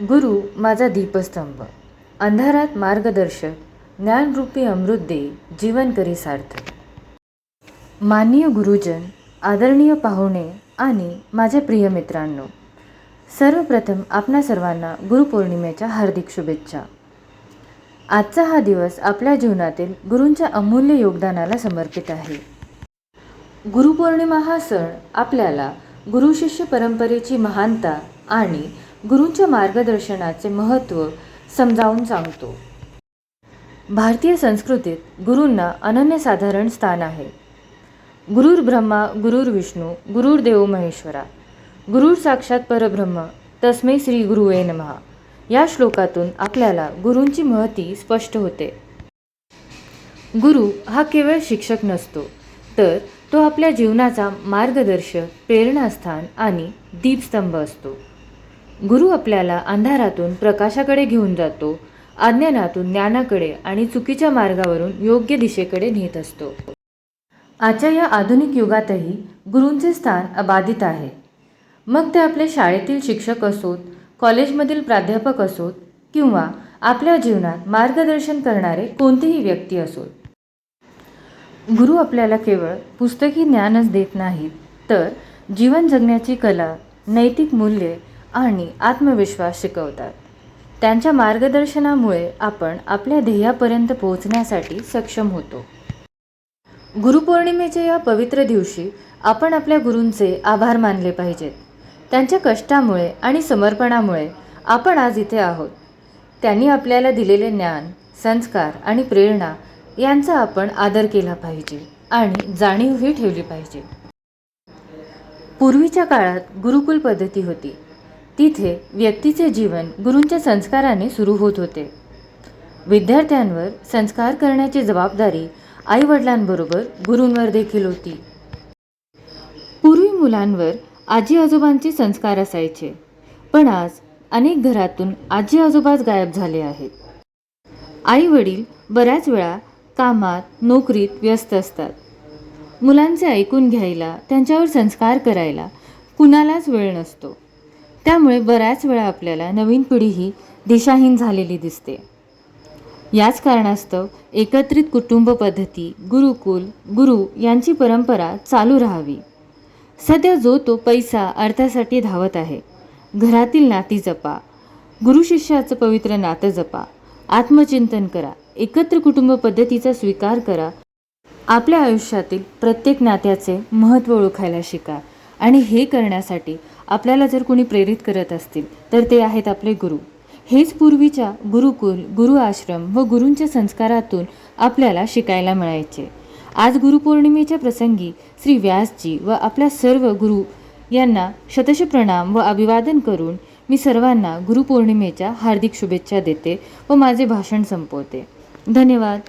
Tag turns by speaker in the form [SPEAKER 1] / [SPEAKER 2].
[SPEAKER 1] गुरु माझा दीपस्तंभ. अंधारात मार्गदर्शक ज्ञानरूपी अमृत दे जीवन करी सार्थक माननीय गुरुजन आदरणीय पाहुणे आणि माझ्या प्रिय मित्रांनो सर्वप्रथम आपणा सर्वांना गुरुपौर्णिमेच्या हार्दिक शुभेच्छा. आजचा हा दिवस आपल्या जीवनातील गुरूंच्या अमूल्य योगदानाला समर्पित आहे. गुरुपौर्णिमा हा सण आपल्याला गुरुशिष्य परंपरेची महानता आणि गुरूंच्या मार्गदर्शनाचे महत्त्व समजावून सांगतो. भारतीय संस्कृतीत गुरूंना अनन्यसाधारण स्थान आहे. गुरुर ब्रह्मा गुरुर विष्णू गुरुर देव महेश्वरा गुरुर साक्षात परब्रह्म तस्मै श्री गुरुवे नमहा या श्लोकातून आपल्याला गुरूंची महती स्पष्ट होते. गुरु हा केवळ शिक्षक नसतो तर तो आपल्या जीवनाचा मार्गदर्शक प्रेरणास्थान आणि दीपस्तंभ असतो. गुरु आपल्याला अंधारातून प्रकाशाकडे घेऊन जातो अज्ञानातून ज्ञानाकडे आणि चुकीच्या मार्गावरून योग्य दिशेकडे नेत असतो. आजच्या या आधुनिक युगातही गुरूंचे स्थान अबाधित आहे. मग ते आपले शाळेतील शिक्षक असोत कॉलेजमधील प्राध्यापक असोत किंवा आपल्या जीवनात मार्गदर्शन करणारे कोणतेही व्यक्ती असोत. गुरु आपल्याला केवळ पुस्तकी ज्ञानच देत नाहीत तर जीवन जगण्याची कला नैतिक मूल्ये आणि आत्मविश्वास शिकवतात. त्यांच्या मार्गदर्शनामुळे आपण आपल्या ध्येयापर्यंत पोहोचण्यासाठी सक्षम होतो. गुरुपौर्णिमेच्या या पवित्र दिवशी आपण आपल्या गुरूंचे आभार मानले पाहिजेत. त्यांच्या कष्टामुळे आणि समर्पणामुळे आपण आज इथे आहोत. त्यांनी आपल्याला दिलेले ज्ञान संस्कार आणि प्रेरणा यांचा आपण आदर केला पाहिजे आणि जाणीवही ठेवली पाहिजे. पूर्वीच्या काळात गुरुकुल पद्धती होती. तिथे व्यक्तीचे जीवन गुरूंच्या संस्काराने सुरू होत होते. विद्यार्थ्यांवर संस्कार करण्याची जबाबदारी आईवडिलांबरोबर गुरूंवर देखील होती. पूर्वी मुलांवर आजी आजोबांचे संस्कार असायचे पण आज अनेक घरातून आजी आजोबाच गायब झाले आहेत. आई वडील बऱ्याच वेळा कामात नोकरीत व्यस्त असतात. मुलांचे ऐकून घ्यायला त्यांच्यावर संस्कार करायला कुणालाच वेळ नसतो. त्यामुळे बऱ्याच वेळा आपल्याला नवीन पिढी ही दिशाहीन झालेली दिसते. याच कारणास्तव एकत्रित कुटुंब पद्धती गुरुकुल गुरु यांची परंपरा चालू राहावी. सध्या जो तो पैसा अर्थासाठी धावत आहे घरातील नाती जपा गुरुशिष्याचं पवित्र नातं जपा आत्मचिंतन करा एकत्र कुटुंब पद्धतीचा स्वीकार करा आपल्या आयुष्यातील प्रत्येक नात्याचे महत्त्व ओळखायला शिका. आणि हे करण्यासाठी आपल्याला जर कोणी प्रेरित करत असतील तर ते आहेत आपले गुरु. हेच पूर्वीच्या गुरुकुल गुरु आश्रम व गुरूंच्या संस्कारातून आपल्याला शिकायला मिळायचे. आज गुरुपौर्णिमेच्या प्रसंगी श्री व्यासजी व आपल्या सर्व गुरु यांना शतश प्रणाम व अभिवादन करून मी सर्वांना गुरुपौर्णिमेच्या हार्दिक शुभेच्छा देते व माझे भाषण संपवते. धन्यवाद.